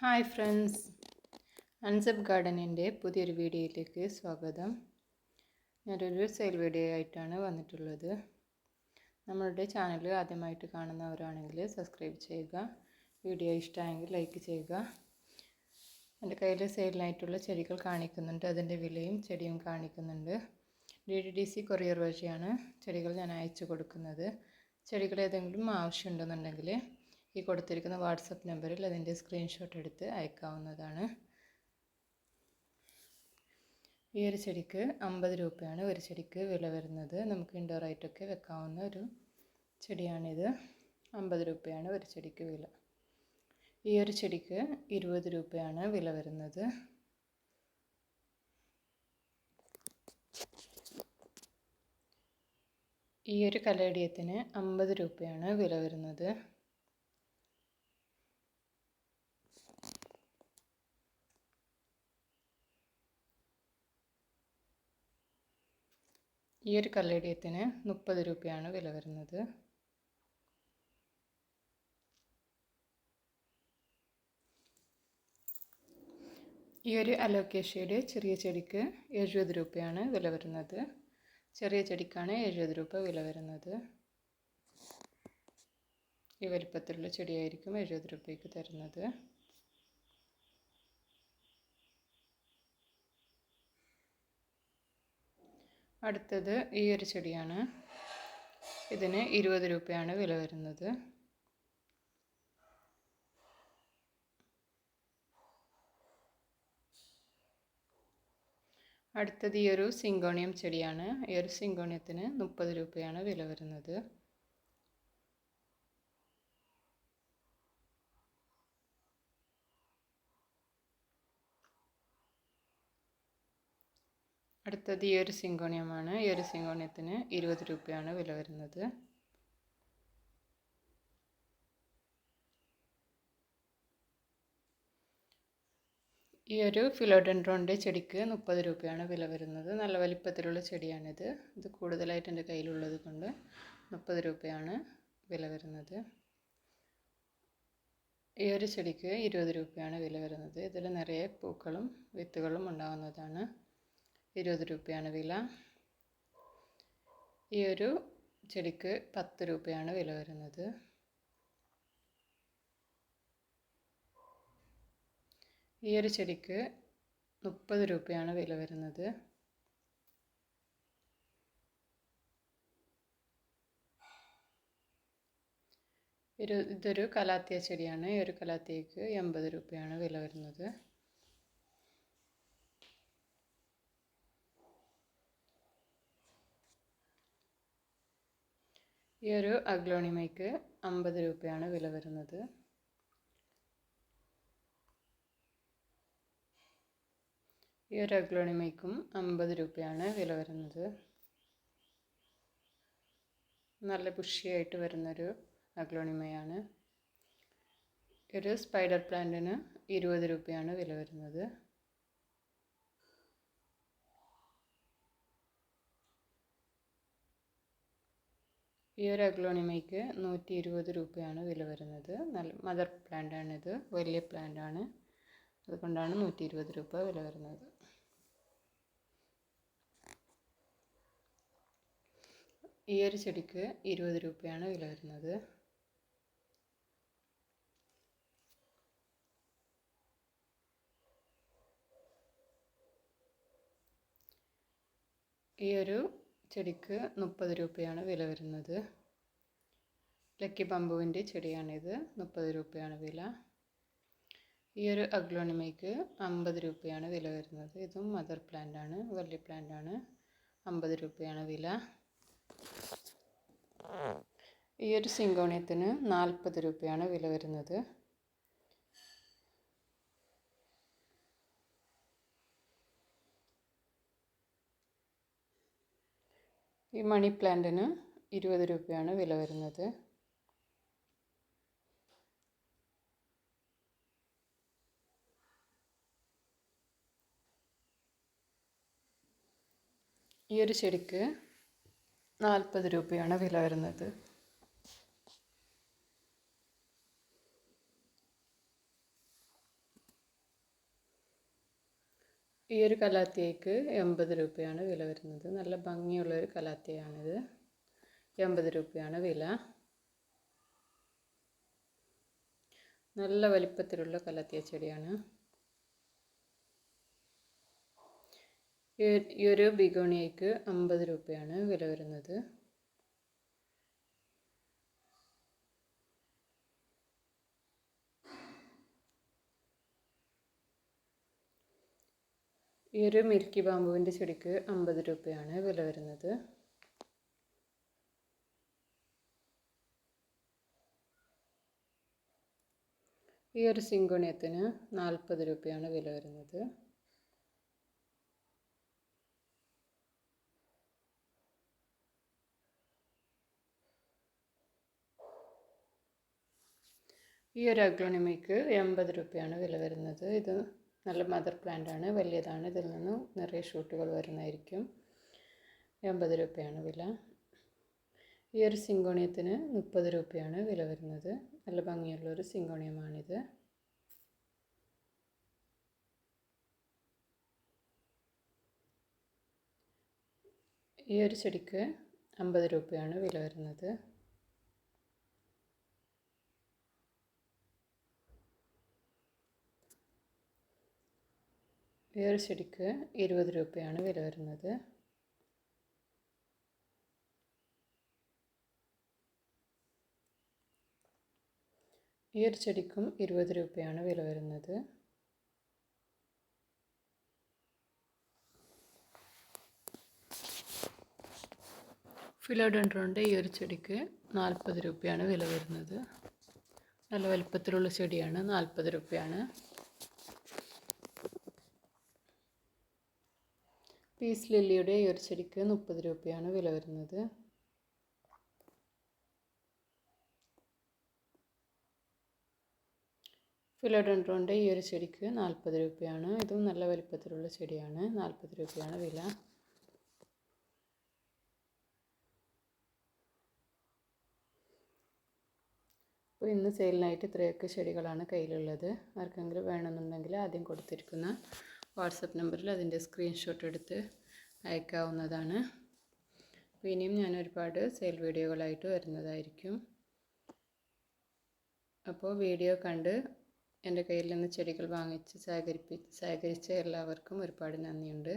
Hi friends. Unsub ഗാർഡനിന്റെ പുതിയൊരു വീഡിയോയിലേക്ക് സ്വാഗതം. ഞാനൊരു സെയിൽ വീഡിയോ ആയിട്ടാണ് വന്നിട്ടുള്ളത്. നമ്മളുടെ ചാനൽ ആദ്യമായിട്ട് കാണുന്നവരാണെങ്കിൽ സബ്സ്ക്രൈബ് ചെയ്യുക വീഡിയോ ഇഷ്ടമായെങ്കിൽ ലൈക്ക് ചെയ്യുക. എന്റെ കയ്യിൽ സെയിലിനായിട്ടുള്ള ചെടികൾ കാണിക്കുന്നുണ്ട്. അതിന്റെ വിലയും ചെടിയും കാണിക്കുന്നുണ്ട്. D D D C courier വഴിയാണ് ചെടികൾ ഞാൻ അയച്ചു കൊടുക്കുന്നത്. ചെടികൾ ഏതെങ്കിലും ആവശ്യമുണ്ടെന്നുണ്ടെങ്കിൽ ഈ കൊടുത്തിരിക്കുന്ന വാട്സപ്പ് നമ്പറിൽ അതിന്റെ സ്ക്രീൻഷോട്ട് എടുത്ത് അയക്കാവുന്നതാണ്. ഈ ഒരു ചെടിക്ക് അമ്പത് രൂപയാണ് ഒരു ചെടിക്ക് വില വരുന്നത്. നമുക്ക് ഇൻഡോർ ആയിട്ടൊക്കെ വെക്കാവുന്ന ഒരു ചെടിയാണിത്. അമ്പത് രൂപയാണ് ഒരു ചെടിക്ക് വില. ഈ ഒരു ചെടിക്ക് ഇരുപത് രൂപയാണ് വില വരുന്നത്. ഈ ഒരു കലേടിയത്തിന് അമ്പത് രൂപയാണ് വില വരുന്നത്. ഈ ഒരു കല്ലേടിയത്തിന് മുപ്പത് രൂപയാണ് വില വരുന്നത്. ഈ ഒരു അലോക്കേഷ്യയുടെ ചെറിയ ചെടിക്ക് എഴുപത് രൂപയാണ് വില വരുന്നത്. ചെറിയ ചെടിക്കാണ് എഴുപത് രൂപ വില വരുന്നത്. ഈ വലിപ്പത്തിലുള്ള ചെടിയായിരിക്കും എഴുപത് രൂപയ്ക്ക് തരുന്നത്. അടുത്തത് ഈ ഒരു ചെടിയാണ്. ഇതിന് ഇരുപത് രൂപയാണ് വില വരുന്നത്. അടുത്തത് ഈ ഒരു സിങ്കോണിയം ചെടിയാണ്. ഈ ഒരു സിങ്കോണിയത്തിന് മുപ്പത് രൂപയാണ് വില വരുന്നത്. അടുത്തത് ഈ ഒരു സിങ്കോണിയമാണ്. ഈ ഒരു സിങ്കോണിയത്തിന് ഇരുപത് രൂപയാണ് വില വരുന്നത്. ഈ ഒരു ഫിലോഡെൻഡ്രോണിന്റെ ചെടിക്ക് മുപ്പത് രൂപയാണ് വില വരുന്നത്. നല്ല വലിപ്പത്തിലുള്ള ചെടിയാണിത്. ഇത് കൂടുതലായിട്ട് എന്റെ കയ്യിലുള്ളത് കൊണ്ട് മുപ്പത് രൂപയാണ് വില വരുന്നത്. ഈ ഒരു ചെടിക്ക് ഇരുപത് രൂപയാണ് വില വരുന്നത്. ഇതിൽ നിറയെ പൂക്കളും വിത്തുകളും ഉണ്ടാകുന്നതാണ്. ഇരുപത് രൂപയാണ് വില. ഈ ഒരു ചെടിക്ക് പത്ത് രൂപയാണ് വില വരുന്നത്. ഈ ഒരു ചെടിക്ക് മുപ്പത് രൂപയാണ് വില വരുന്നത്. ഇതൊരു കലാത്തിയ ചെടിയാണ്. ഈ ഒരു കലാത്തിയക്ക് എൺപത് രൂപയാണ് വില വരുന്നത്. ഈ ഒരു അഗ്ലോണിമയ്ക്ക് അമ്പത് രൂപയാണ് വില വരുന്നത്. ഈ ഒരു അഗ്ലോണിമയ്ക്കും അമ്പത് രൂപയാണ് വില വരുന്നത്. നല്ല പുഷിയായിട്ട് വരുന്നൊരു അഗ്ലോണിമയാണ്. ഒരു സ്പൈഡർ പ്ലാന്റിന് ഇരുപത് രൂപയാണ് വില വരുന്നത്. ഈ ഒരു അഗ്ലോണിമയ്ക്ക് നൂറ്റി ഇരുപത് രൂപയാണ് വില വരുന്നത്. നല്ല മദർ പ്ലാന്റാണിത് വലിയ പ്ലാന്റാണ്. അതുകൊണ്ടാണ് നൂറ്റി ഇരുപത് രൂപ വില വരുന്നത്. ഈ ഒരു ചെടിക്ക് ഇരുപത് രൂപയാണ് വില വരുന്നത്. ഈ ഒരു ചെടിക്ക് മുപ്പത് രൂപയാണ് വില വരുന്നത്. ലക്കി ബംബുവിന്റെ ചെടിയാണിത് മുപ്പത് രൂപയാണ് വില. ഈ ഒരു അഗ്ലോണിമയ്ക്ക് അമ്പത് രൂപയാണ് വില വരുന്നത്. ഇതും മദർ പ്ലാന്റ് ആണ് വലിയ പ്ലാന്റ് ആണ് അമ്പത് രൂപയാണ് വില. ഈ ഒരു സിങ്കോണിയത്തിന് നാൽപ്പത് രൂപയാണ് വില വരുന്നത്. ഈ മണി പ്ലാന്റിന് ഇരുപത് രൂപയാണ് വില വരുന്നത്. ഈ ഒരു ചെടിക്ക് നാൽപ്പത് രൂപയാണ് വില വരുന്നത്. ഈ ഒരു കലാത്തിയക്ക് എൺപത് രൂപയാണ് വില വരുന്നത്. നല്ല ഭംഗിയുള്ള ഒരു കലാത്തിയാണിത്. എൺപത് രൂപയാണ് വില. നല്ല വലിപ്പത്തിലുള്ള കലാത്തിയ ചെടിയാണ്. ഈ ഒരു ബിഗോണിയക്ക് അമ്പത് രൂപയാണ് വില വരുന്നത്. ഈ ഒരു മിൽക്കി ബാമ്പുവിന്റെ ചെടിക്ക് അമ്പത് രൂപയാണ് വില വരുന്നത്. ഈ ഒരു സിങ്കോണിയത്തിന് നാൽപ്പത് രൂപയാണ് വില വരുന്നത്. ഈ ഒരു അഗ്ലോണിമയ്ക്ക് എൺപത് രൂപയാണ് വില വരുന്നത്. ഇത് നല്ല മദർ പ്ലാന്റ് ആണ് വലിയതാണ്. ഇതിൽ നിന്ന് നിറയെ ഷൂട്ടുകൾ വരുന്നതായിരിക്കും. എൺപത് രൂപയാണ് വില. ഈ ഒരു സിങ്കോണിയത്തിന് മുപ്പത് രൂപയാണ് വില വരുന്നത്. നല്ല ഭംഗിയുള്ളൊരു സിങ്കോണിയമാണിത്. ഈ ഒരു ചെടിക്ക് അമ്പത് രൂപയാണ് വില വരുന്നത്. ഈ ചെടിക്ക് ഇരുപത് രൂപയാണ് വില വരുന്നത്. ഈ ഒരു ചെടിക്കും ഇരുപത് രൂപയാണ് വില വരുന്നത്. ഫിലോഡൻഡ്രോണിന്റെ ഈ ഒരു ചെടിക്ക് നാൽപ്പത് രൂപയാണ് വില വരുന്നത്. നല്ല വലുപ്പത്തിലുള്ള ചെടിയാണ് നാൽപ്പത് രൂപയാണ്. പീസ് ലില്ലിയുടെ ഈ ഒരു ചെടിക്ക് മുപ്പത് രൂപയാണ് വില വരുന്നത്. ഫിലോഡൻഡ്രോന്റെ ഈ ഒരു ചെടിക്ക് നാൽപ്പത് രൂപയാണ്. ഇതും നല്ല വലിപ്പത്തിലുള്ള ചെടിയാണ്. നാൽപ്പത് രൂപയാണ് വില. അപ്പോൾ ഇന്ന് സെയിലിനായിട്ട് ഇത്രയൊക്കെ ചെടികളാണ് കയ്യിലുള്ളത്. ആർക്കെങ്കിലും വേണമെന്നുണ്ടെങ്കിൽ ആദ്യം കൊടുത്തിരിക്കുന്ന വാട്സപ്പ് നമ്പറിൽ അതിന്റെ സ്ക്രീൻഷോട്ട് എടുത്ത് അയക്കാവുന്നതാണ്. അപ്പോൾ ഇനിയും ഞാൻ ഒരുപാട് സെയിൽ വീഡിയോകളായിട്ട് വരുന്നതായിരിക്കും. അപ്പോൾ വീഡിയോ കണ്ട് എന്റെ കയ്യിൽ നിന്ന് ചെടികൾ വാങ്ങിച്ച് ശേഖരിപ്പി ശേഖരിച്ച എല്ലാവർക്കും ഒരുപാട് നന്ദിയുണ്ട്.